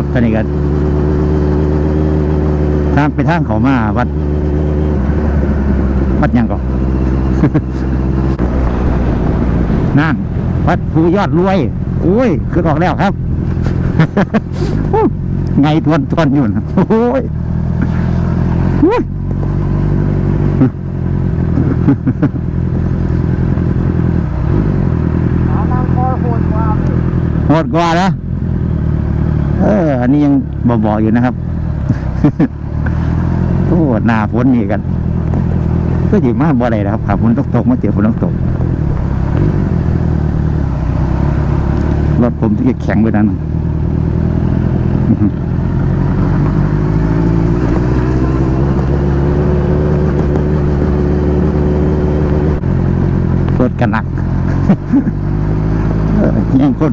ครับตอนนี้ก็ทางไปทางเขามาวัด วัดหยังก่อนนั่นวัดภูยอดรวยอุ้ยคือออกแล้วครับ ไงทวนทวนอยู่นะโอ้ยอุ๊ยหานั่งคอยโหดกว่าพี่โหดกว่านะ เออ อันนี้ยังบ่ๆอยู่นะครับโอ้หนาฝนนี่กันก็อยู่มากบ่อะไรนะครับขาฝนตกตกมาเจอฝนตกตกรถผมที่จะแข็งไปนั้นรถกันหนักเออยังคน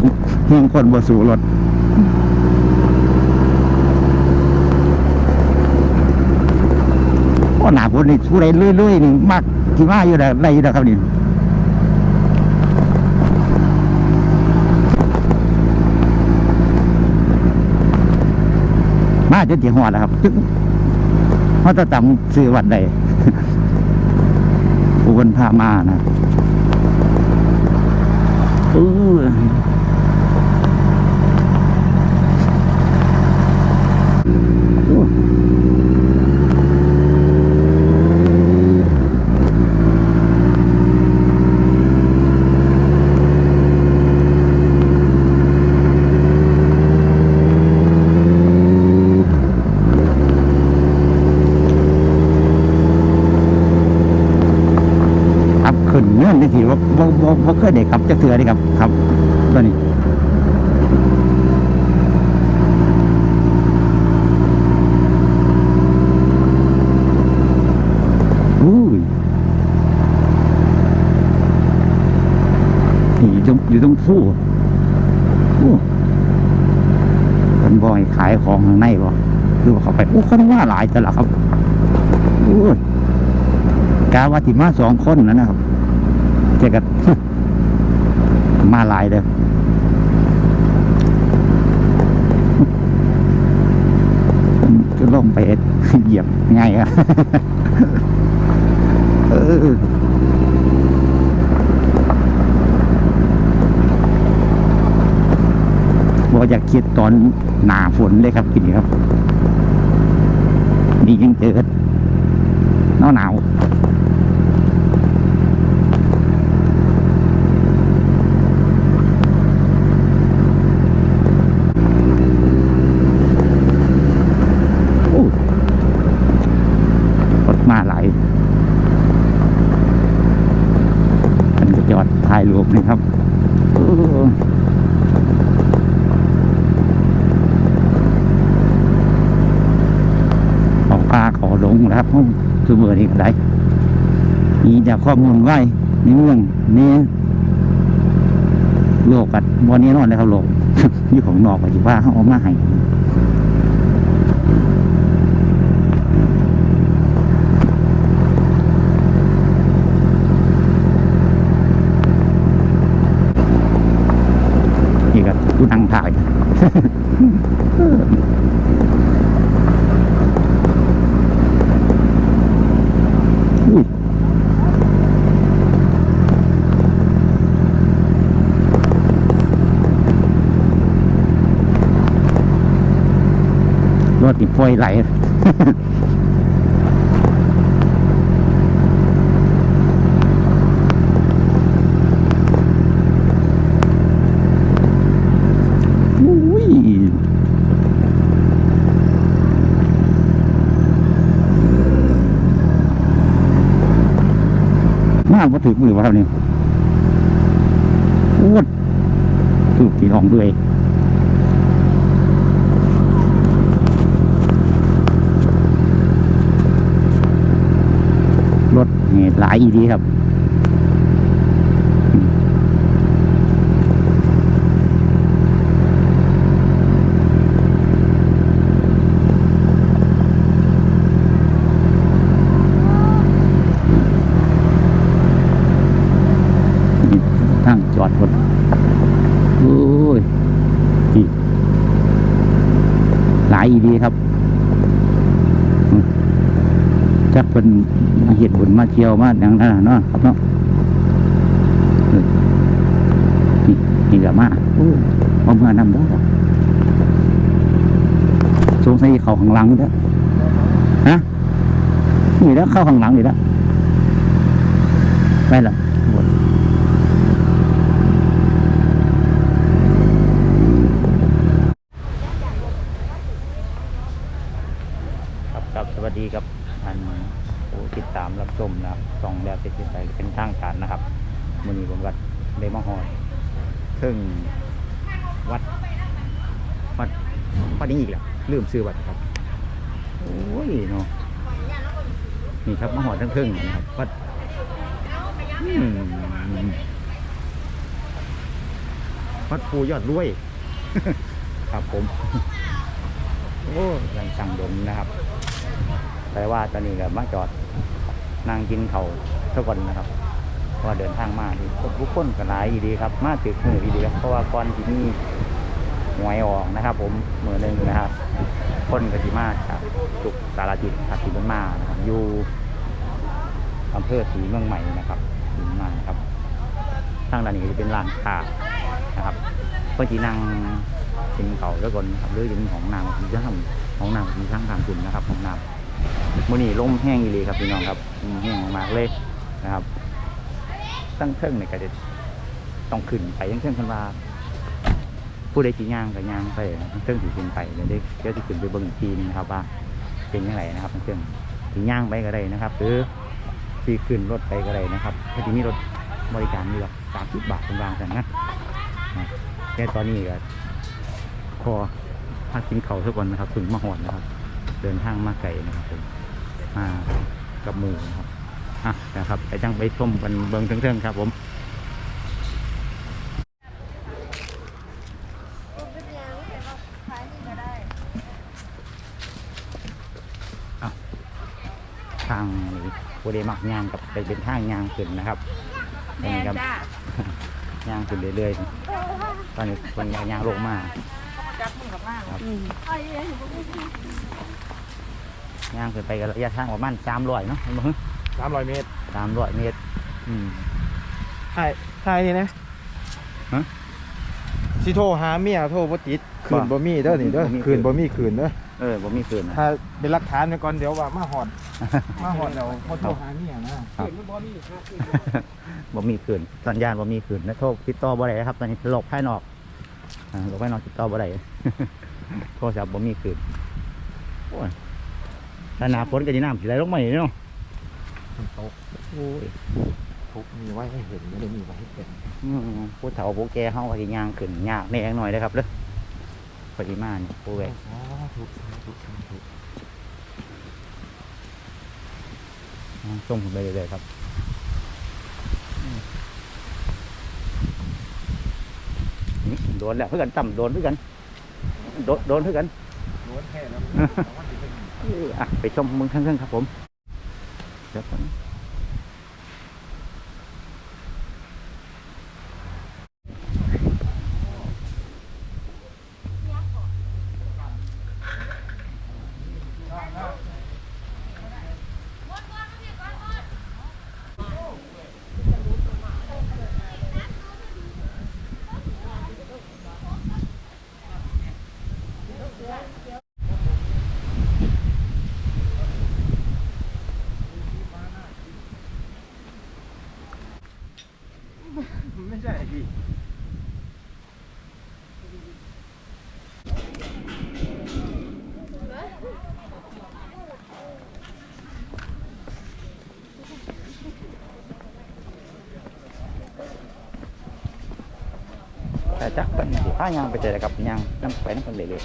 ยังคนบ่สู่รถ โอ้ หนาฝนนี่ผู้ใดเรื่อยๆนี่มากที่มาอยู่แล้วไรอยู่แล้วครับนี่มาจนถึงหัวแล้วครับจึ๊กเขาจะจำซื้อวัดใดอุบลพามานะเออโอ้ครับขึ้นเงื่อนที่ถือว่า บ่บ่บ่เคยได้ขับจะเถื่อได้ครับครับตัวนี้อุ้ยนี่อยู่ตรงอยู่ตรงผู้โอ้เป็นบอยขายของข้างในบ่คือว่าเขาไปโอ้เขาต้องว่าหลายแต่ละครับโอ้ยกาว่าติมาสองคนนะนะครับเจอกัน มาหลายเลยก็ลงไปเหยียบง่ายอะเออบออยากคิดตอนหนาฝนเลยครับกินครับ นี่ยังเจอหนาวหนาวโอ้รถมาหลาย มันก็จอดถ่ายรูป นะครับเออขอปลาขอลงนะครับคือเบอร์นี้ก็ได้นี่จากข้อมูลไว้ในเมืองนี้โลกกัดวันนี้นอนเลยครับโลกนี่ของนอกก็จะว่าเขาเอามาให้นี่ กูนั่งถ่ายอุ้ยรถติดไฟไหล อุ้ยมากว่าถือมือวะครับเนี่ยโอ้ดถูกสีทองด้วยรถเหตุหลายอีดีครับ นี่ทางจอดรถโอ้ยอีาย อีดีครับจักเป็นเห็ดบุญมาเที่ยวมาอย่างนั้นเนาะครับเนาะออนี่นี่ก็มาโอ้มานำได้สงสัยเขาข้างหลังนี่แล้วฮะนี่แล้วเข้าข้างหลังนี่แล้วไปละหมดครับครับสวัสดีครับอันผู้ติดตามรับชมนะครับส่องแล้วเป็นไปเป็นทางการนะครับมือนี้ผมวัดเดมหอยซึ่งวัด วัดวัดนี้อีกแล้วลื มซื้อวัดครับ โอ้ยเนาะนี่ครับมหอดทั้งครึ่งนะครับวัดวัดภูยอดรวย ครับผม โอ้ยังสั่งดมนะครับแปลว่าตอนนี้ก็มาจอดนั่งกินเขาวทุกคนนะครับเพราะว่าเดินทางมาที่ทุกคนก็หลายดีครับ มาตึกมือดีครับเพราะว่าก่อนที่นี่ หวยออกนะครับ ผมมือหนึ่งนะครับคนกติมาจากจุกสารจิตครับสีบุญมานะครับอยู่อำเภอศรีเมืองใหม่นะครับศรีบุญมานะครับทางด้านนี้จะเป็นร้านค้านะครับเพื่อที่นั่งกินเขาแล้วก่อนครับหรือจะมีของนางมีช่างของนางมีช่างทางคุณนะครับของนางมื่อนี้ลมแห้งอีหลีครับพี่น้องครับลมแห้งมากเลยนะครับ ตั้งเครื่องในกระเด็ต้องขึ้นไปยังเครื่องคันว่า ผู้ใดที่ย่างกับย่างไปเครื่องถือขึ้นไปเดี๋ยวได้เดี๋ยวที่ขึ้นไปเบิ่งอีกทีนึงนะครับว่าเป็นยังไงนะครับเครื่องที่ย่างไปก็ได้นะครับ หรือที่ขึ้นรถไปก็ได้นะครับถ้าที่มีรถบริการมีหรอสามสิบบาทเป็นวางกันนะนะแต่ตอนนี้ก็ขอพักกินเขาทุกวันนะครับถึงมาหอนนะครับ เดินทางมาไกลนะครับผมมากับหมือนะครับอะนะครับไปจังไปชมกันเบิ่งเทิงๆครับผม ทาง นี้ผู้ใดมักย่างกับไปเป็นทางย่างขึ้นนะครับแม่นี่ครับจ้าย่างขึ้นเรื่อยๆตอนนี้คนย่างลงมาจับมือกับมาครับอืมย่างขึ้นไปกับระยะทางประมาณสามร้อยเนาะเห็นบ่ฮึสามร้อยเมตรสามร้อยเมตร อืมใช่ใช่นี่นะฮะสิโทรหาเมียโทรบ่ติดคืนบ่บ่มีเด้อนี่เด้อบ่มีคืนคืนบ่มีคืนเด้อ เออผมมีคืนนะ ถ้าเป็นหลักฐานไว้ก่อนเดี๋ยวว่ามาหอด มาหอดเดี๋ยวพอโทรหาเมียนะครับบ่มีคืนสัญญาณบ่มีคืนนะโทรติดต่อบ่ได้ครับ ตอนนี้โลกภายนอกอ่าโลกภายนอกติดต่อบ่ได้ โทรศัพท์บ่มีคืนโอ้ยถ้าหนาฝนก็จะน้ำสิไหลลงมาอีกเนาะมันตกโอ้ยทุกมีไว้ให้เห็นไม่ได้มีไว้ให้เป็น อืมผู้เฒ่าผู้แก่เฮาก็สิย่างขึ้นยากแน่หน่อยนะครับเด้อ ปริมาณนี่ผู้แก่อ๋อถูกถูกถูกส่งผมไปเรื่อยๆครับโดนแล้วเพื่อกันต่ำโดนเพื่อกัน โดนโดนเพื่อกันล้วนแค่แล้วมันไปชมมืองข้างๆครับผมเดี๋ยวก่อนไม่ จักเป็นสีผ้ายางไปเจนะครับยางน้ำไปน้ำเป็นเล็ก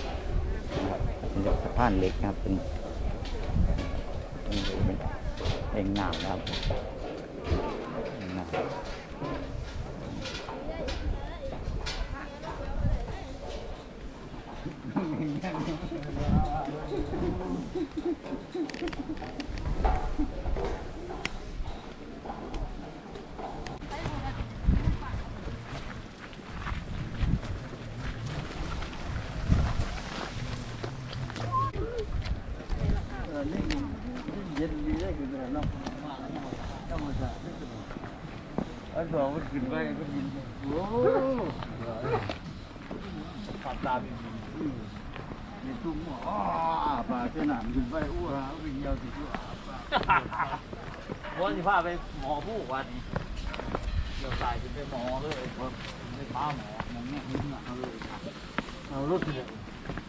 นะครับเป็นสะพานเหล็กนะครับเป็นเป็นงามนะครับน้ำ ย็นดีได้ขึ้นเลยเนาะธรรมชาติอันสองมันขึ้นไปก็ยินโอ้ขับตามยินมีตุ้มอ๋อปลาเส้นหนามขึ้นไปอ้วนวิ่งยาวสิอ้วนว่าสิพาไปหมอผู้ว่าดีเดี๋ยวสายจะไปหมอเลยผมไปพาหมอหมอเนี่ยมึงอะเอาเลยเอารถเลย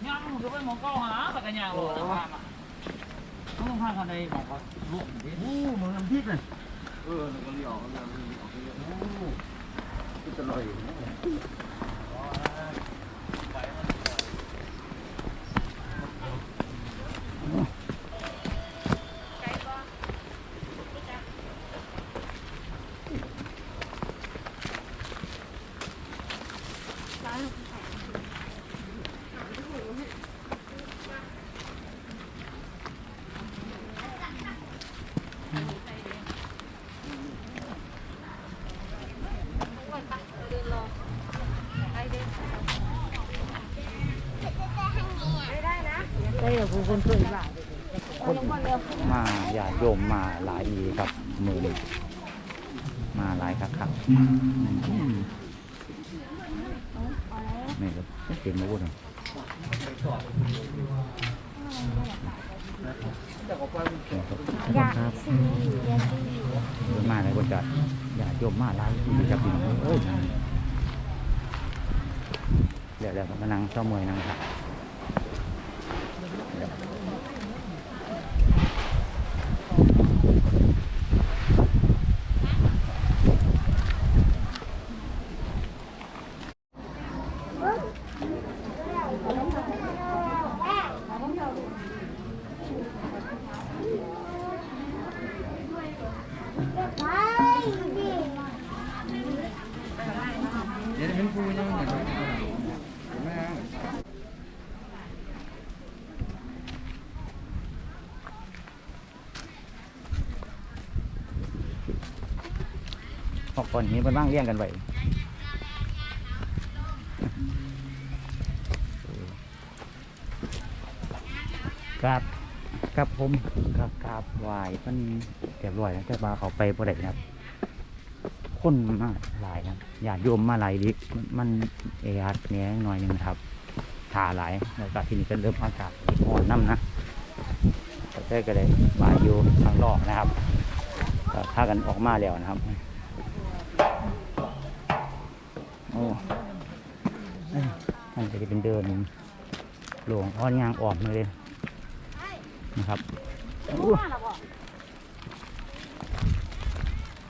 ย่างมึงจะไปหมอเก้าหาแต่กันย่างรถนะพามา ต้องพากันในหมอก็ลูกดิโอ้มึงน้ำพริกเลยเออมันก็เลี้ยวแล้วมันเลี้ยวเลี้ยวโอ้ก็จะลอย โยมมาหลายอีครับมือนี้มาหลายครับครับนี่ครับเต็มมาพูดเลยครับเดินมาเลยคนจัดญาติโยมมาหลายอีครับพี่น้องเอ้ยเดี๋ยวเดี๋ยวมานั่งเจ้าเมอยนั่งครับ เดี๋ยวเป็นปูยังไงแม่ออกก่อนนี้มันว่างเลี้ยงกันไว้ครับครับผมครับครับวายมันเรียบร้อยแล้วแต่ว่าเขาไปบ่ได้ครับ คนมาหลายนะญาติโยมมาหลายดิมันเออัดแหน่หน่อยหนึ่งครับถ่าหลายแล้วก็ที่นี่ก็เริ่มอากาศอ่อนน้ำนะก็ได้ก็เลยมาอยู่ข้างนอกนะครับก็พากันออกมาแล้วนะครับโอ้ยมันจะเป็นเดินหลวงพ่อนยางออกเลยนะครับโอ้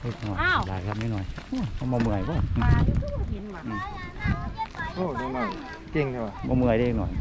เล็กหน่อยได้ครับนิดหน่อยโอ้เขามาเมื่อยป่ะมาที่ตู้หินมาโอ้ดูหน่อยเก่งใช่ป่ะมาเมื่อยได้หน่อย